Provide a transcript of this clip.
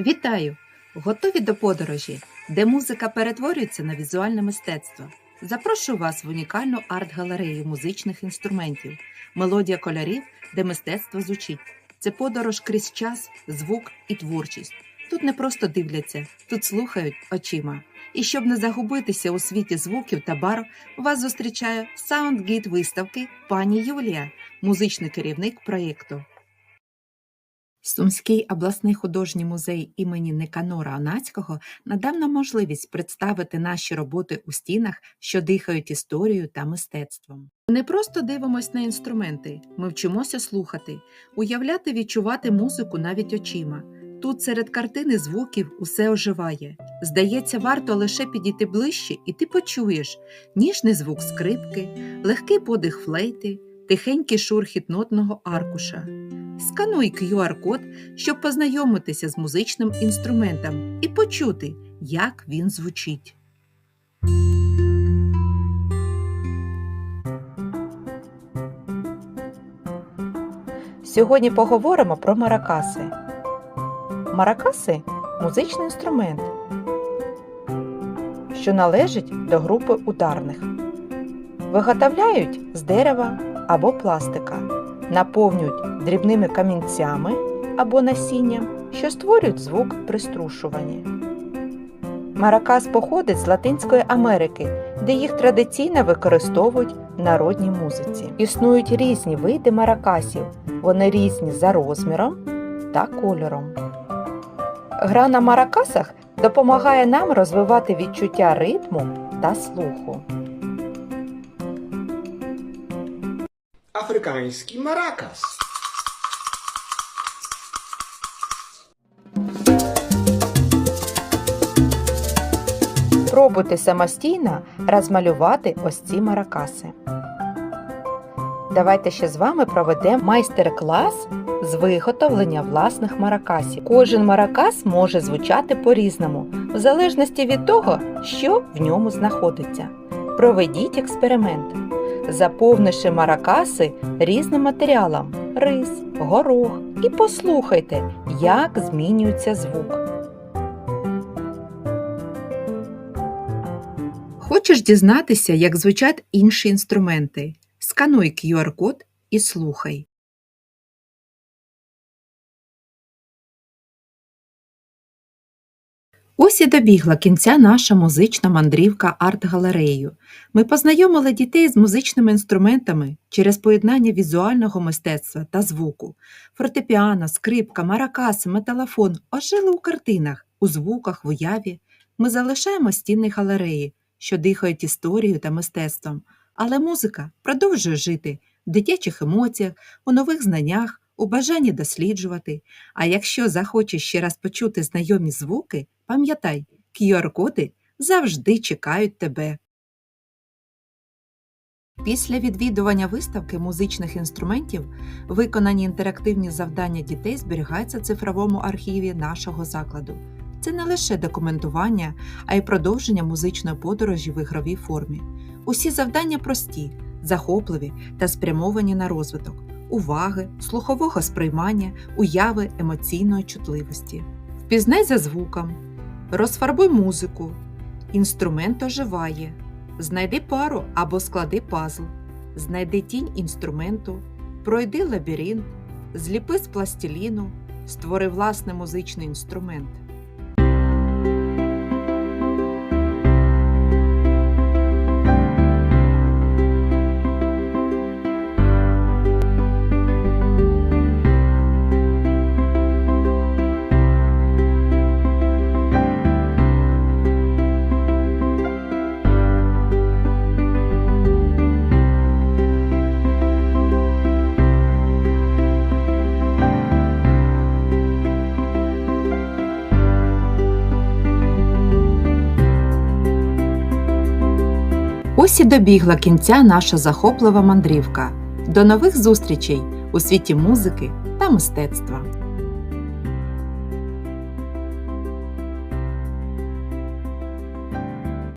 Вітаю! Готові до подорожі, де музика перетворюється на візуальне мистецтво. Запрошую вас в унікальну арт-галерею музичних інструментів, мелодія кольорів, де мистецтво звучить. Це подорож крізь час, звук і творчість. Тут не просто дивляться, тут слухають очима. І щоб не загубитися у світі звуків та барв, вас зустрічає саундгід виставки пані Юлія, музичний керівник проєкту. Сумський обласний художній музей імені Никанора Онацького надав нам можливість представити наші роботи у стінах, що дихають історією та мистецтвом. Ми не просто дивимось на інструменти, ми вчимося слухати, уявляти, відчувати музику навіть очима. Тут серед картини звуків усе оживає. Здається, варто лише підійти ближче, і ти почуєш ніжний звук скрипки, легкий подих флейти, тихенький шурхіт нотного аркуша. Скануй QR-код, щоб познайомитися з музичним інструментом і почути, як він звучить. Сьогодні поговоримо про маракаси. Маракаси музичний інструмент, що належить до групи ударних. Виготовляють з дерева або пластика, наповнюють дрібними камінцями або насінням, що створюють звук при струшуванні. Маракас походить з Латинської Америки, де їх традиційно використовують в народній музиці. Існують різні види маракасів, вони різні за розміром та кольором. Гра на маракасах допомагає нам розвивати відчуття ритму та слуху. Африканський маракас. Пробуйте самостійно розмалювати ось ці маракаси. Давайте ще з вами проведемо майстер-клас з виготовлення власних маракасів. Кожен маракас може звучати по-різному, в залежності від того, що в ньому знаходиться. Проведіть експеримент, заповнивши маракаси різним матеріалом рис, горох і послухайте, як змінюється звук. Хочеш дізнатися, як звучать інші інструменти? Скануй QR-код і слухай. Ось і добігла кінця наша музична мандрівка арт-галереєю. Ми познайомили дітей з музичними інструментами через поєднання візуального мистецтва та звуку. Фортепіано, скрипка, маракаси, металофон ожили у картинах, у звуках, в уяві. Ми залишаємо стіни галереї, що дихають історією та мистецтвом, але музика продовжує жити в дитячих емоціях, у нових знаннях, у бажанні досліджувати. А якщо захочеш ще раз почути знайомі звуки, пам'ятай, QR-коди завжди чекають тебе. Після відвідування виставки музичних інструментів виконані інтерактивні завдання дітей зберігаються в цифровому архіві нашого закладу. Це не лише документування, а й продовження музичної подорожі в ігровій формі. Усі завдання прості, захопливі та спрямовані на розвиток уваги, слухового сприймання, уяви емоційної чутливості. Впізнай за звуком, розфарбуй музику, інструмент оживає, знайди пару або склади пазл, знайди тінь інструменту, пройди лабіринт, зліпи з пластиліну, створи власний музичний інструмент. Ось і добігла кінця наша захоплива мандрівка. До нових зустрічей у світі музики та мистецтва.